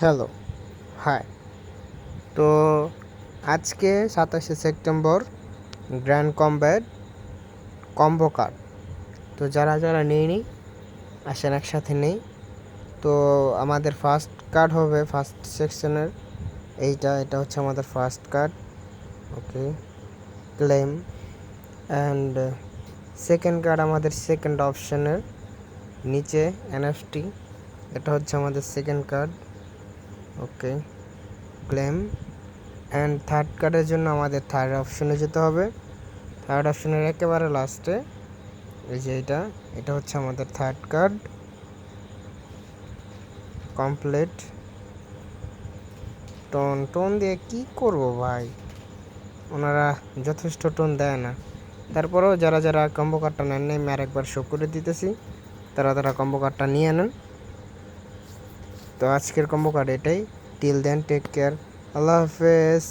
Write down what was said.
Hello hi তো আজকে সাতাশে September grand combat combo card তো যারা যারা নেই নি আসেন একসাথে নেই। তো আমাদের ফার্স্ট কার্ড হবে ফার্স্ট সেকশনের এইটা, এটা হচ্ছে আমাদের first card okay claim and second card আমাদের সেকেন্ড অপশনের নিচে এনএফটি এটা হচ্ছে আমাদের second card okay, claim. And third কার্ডের জন্য আমাদের থার্ড অপশনে যেতে হবে। থার্ড অপশনের একেবারে লাস্টে এই যে এটা এটা হচ্ছে আমাদের third card complete TON TON দিয়ে কি করব ভাই? ওনারা যথেষ্ট টোন দেয় না। তারপরেও যারা যারা কম্বো কার্ডটা নেন নাই আমি আরেকবার শো করে দিতেছি। তারা তারা কম্বো কার্ডটা নিয়ে নেন। তো আজকের কম্বো কার্ড এটাই। টিল দেন টেক কেয়ার আল্লাহ হাফেজ।